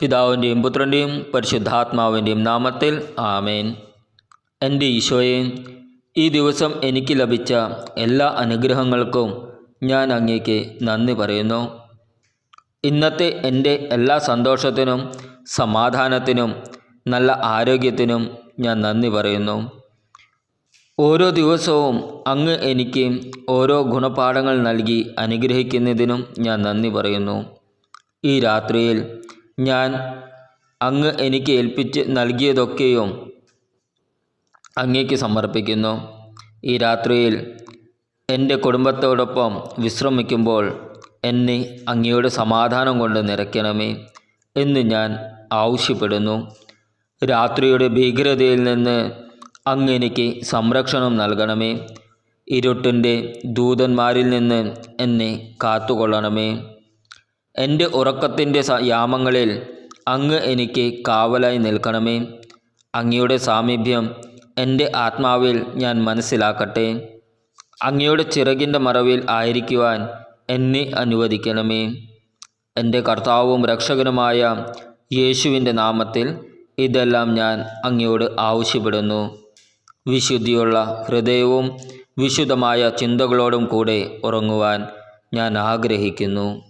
പിതാവിന്റെയും പുത്രന്റെയും പരിശുദ്ധാത്മാവിന്റെയും നാമത്തിൽ ആമേൻ. എന്റെ ഈശോയെ ഈ ദിവസം എനിക്ക് ലഭിച്ച എല്ലാ അനുഗ്രഹങ്ങൾക്കും ഞാൻ അങ്ങേക്ക് നന്ദി പറയുന്നു. ഇന്നത്തെ എന്റെ എല്ലാ സന്തോഷത്തിനും സമാധാനത്തിനും നല്ല ആരോഗ്യത്തിനും ഞാൻ നന്ദി പറയുന്നു. ഓരോ ദിവസവും അങ്ങ് എനിക്ക് ഓരോ ഗുണപാഠങ്ങൾ നൽകി അനുഗ്രഹിക്കുന്നതിനും ഞാൻ നന്ദി പറയുന്നു. ഈ രാത്രിയിൽ ഞാൻ അങ്ങ് എനിക്ക് ഏൽപ്പിച്ച് നൽകിയതൊക്കെയും അങ്ങേക്ക് സമർപ്പിക്കുന്നു. ഈ രാത്രിയിൽ എന്റെ കുടുംബത്തോടൊപ്പം വിശ്രമിക്കുമ്പോൾ എന്നെ അങ്ങയുടെ സമാധാനം കൊണ്ട് നിറയ്ക്കണമേ എന്ന് ഞാൻ ആവശ്യപ്പെടുന്നു. രാത്രിയുടെ ഭീകരതയിൽ നിന്ന് അങ്ങ് എനിക്ക് സംരക്ഷണം നൽകണമേ. ഇരുട്ടിന്റെ ദൂതന്മാരിൽ നിന്ന് എന്നെ കാത്തുകൊള്ളണമേ. എന്റെ ഉറക്കത്തിന്റെ യാമങ്ങളിൽ അങ്ങ് എനിക്ക് കാവലായി നിൽക്കണമേ. അങ്ങയുടെ സാമീപ്യം എന്റെ ആത്മാവിൽ ഞാൻ മനസ്സിലാക്കട്ടെ. അങ്ങയുടെ ചിറകിന്റെ മറവിൽ ആയിരിക്കുവാൻ എന്നെ അനുവദിക്കണമേ. എന്റെ കർത്താവും രക്ഷകനുമായ യേശുവിന്റെ നാമത്തിൽ ഇതെല്ലാം ഞാൻ അങ്ങയോട് ആവശ്യപ്പെടുന്നു. വിശുദ്ധിയുള്ള ഹൃദയവും വിശുദ്ധമായ ചിന്തകളോടും കൂടെ ഉറങ്ങുവാൻ ഞാൻ ആഗ്രഹിക്കുന്നു.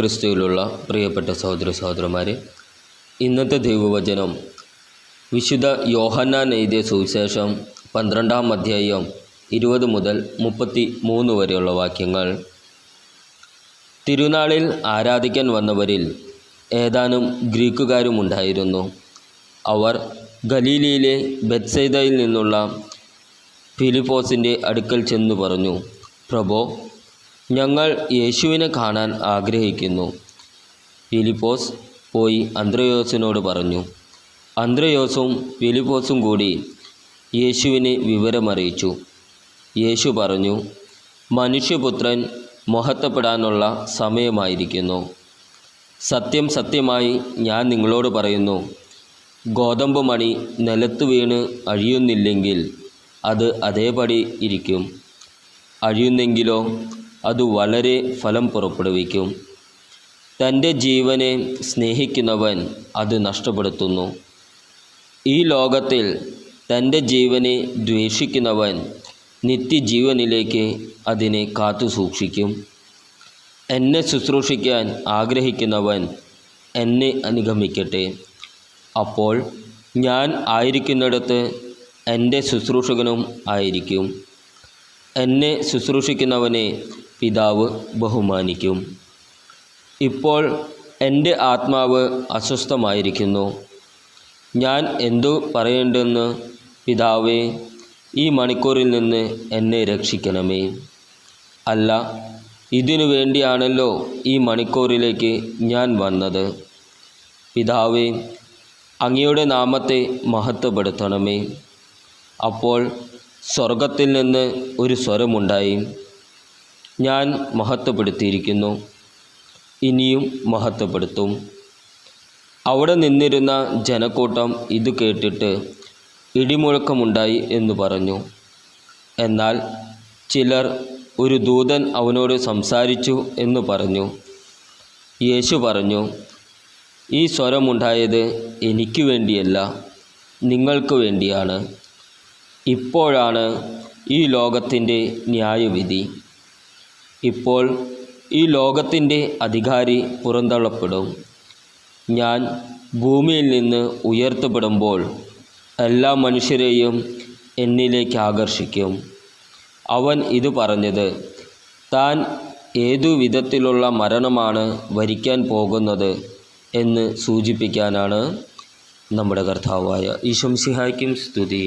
ക്രിസ്തുവിലുള്ള പ്രിയപ്പെട്ട സഹോദര സഹോദരന്മാരെ ഇന്നത്തെ ദൈവവചനം വിശുദ്ധ യോഹന്നാൻ എഴുതിയ സുവിശേഷം പന്ത്രണ്ടാം അധ്യായം ഇരുപത് മുതൽ മുപ്പത്തി മൂന്ന് വരെയുള്ള വാക്യങ്ങൾ. തിരുനാളിൽ ആരാധിക്കാൻ വന്നവരിൽ ഏതാനും ഗ്രീക്കുകാരും ഉണ്ടായിരുന്നു. അവർ ഗലീലയിലെ ബെത്സൈദയിൽ നിന്നുള്ള ഫിലിപ്പോസിന്റെ അടുക്കൽ ചെന്നു പറഞ്ഞു പ്രഭോ ഞങ്ങൾ യേശുവിനെ കാണാൻ ആഗ്രഹിക്കുന്നു. ഫിലിപ്പോസ് പോയി അന്ത്രയോസിനോട് പറഞ്ഞു അന്ത്രയോസും ഫിലിപ്പോസും കൂടി യേശുവിനെ വിവരമറിയിച്ചു. യേശു പറഞ്ഞു മനുഷ്യപുത്രൻ മഹത്വപ്പെടാനുള്ള സമയമായിരിക്കുന്നു. സത്യം സത്യമായി ഞാൻ നിങ്ങളോട് പറയുന്നു ഗോതമ്പ് മണി നിലത്ത് വീണ് അഴിയുന്നില്ലെങ്കിൽ അത് അതേപടി ഇരിക്കും. അഴിയുന്നെങ്കിലോ അത് വളരെ ഫലം പുറപ്പെടുവിക്കും. തന്റെ ജീവനെ സ്നേഹിക്കുന്നവൻ അത് നഷ്ടപ്പെടുത്തുന്നു. ഈ ലോകത്തിൽ തന്റെ ജീവനെ ദ്വേഷിക്കുന്നവൻ നിത്യജീവനിലേക്ക് അതിനെ കാത്തു സൂക്ഷിക്കും. എന്നെ ശുശ്രൂഷിക്കാൻ ആഗ്രഹിക്കുന്നവൻ എന്നെ അനുഗമിക്കട്ടെ. അപ്പോൾ ഞാൻ ആയിരിക്കുന്നിടത്ത് എന്റെ ശുശ്രൂഷകനും ആയിരിക്കും. എന്നെ ശുശ്രൂഷിക്കുന്നവനെ പിതാവ് ബഹുമാനിക്കും. ഇപ്പോൾ എന്റെ ആത്മാവ് അസ്വസ്ഥമായിരിക്കുന്നു. ഞാൻ എന്തു പറയേണ്ടെന്ന് പിതാവേ ഈ മണിക്കൂറിൽ നിന്ന് എന്നെ രക്ഷിക്കണമേ. അല്ല ഇതിനു വേണ്ടിയാണല്ലോ ഈ മണിക്കൂറിലേക്ക് ഞാൻ വന്നത്. പിതാവേ അങ്ങയുടെ നാമത്തെ മഹത്വപ്പെടുത്തണമേ. അപ്പോൾ സ്വർഗത്തിൽ നിന്ന് ഒരു സ്വരമുണ്ടായി. ഞാൻ മഹത്വപ്പെടുത്തിയിരിക്കുന്നു. ഇനിയും മഹത്വപ്പെടുത്തും. അവിടെ നിന്നിരുന്ന ജനക്കൂട്ടം ഇത് കേട്ടിട്ട് ഇടിമുഴക്കമുണ്ടായി എന്ന് പറഞ്ഞു. എന്നാൽ ചിലർ ഒരു ദൂതൻ അവനോട് സംസാരിച്ചു എന്ന് പറഞ്ഞു. യേശു പറഞ്ഞു ഈ സ്വരമുണ്ടായത് എനിക്ക് വേണ്ടിയല്ല നിങ്ങൾക്ക് വേണ്ടിയാണ്. ഇപ്പോഴാണ് ഈ ലോകത്തിന്റെ ന്യായവിധി. ഇപ്പോൾ ഈ ലോകത്തിന്റെ അധികാരി പുറന്തള്ളപ്പെടും. ഞാൻ ഭൂമിയിൽ നിന്ന് ഉയർത്തപ്പെടുമ്പോൾ എല്ലാ മനുഷ്യരെയും എന്നിലേക്ക് ആകർഷിക്കും. അവൻ ഇത് പറഞ്ഞത് താൻ ഏതു വിധത്തിലുള്ള മരണമാണ് വരിക്കാൻ പോകുന്നത് എന്ന് സൂചിപ്പിക്കാനാണ് നമ്മുടെ കർത്താവായ ഈശംസിഹായ്ക്കും സ്തുതി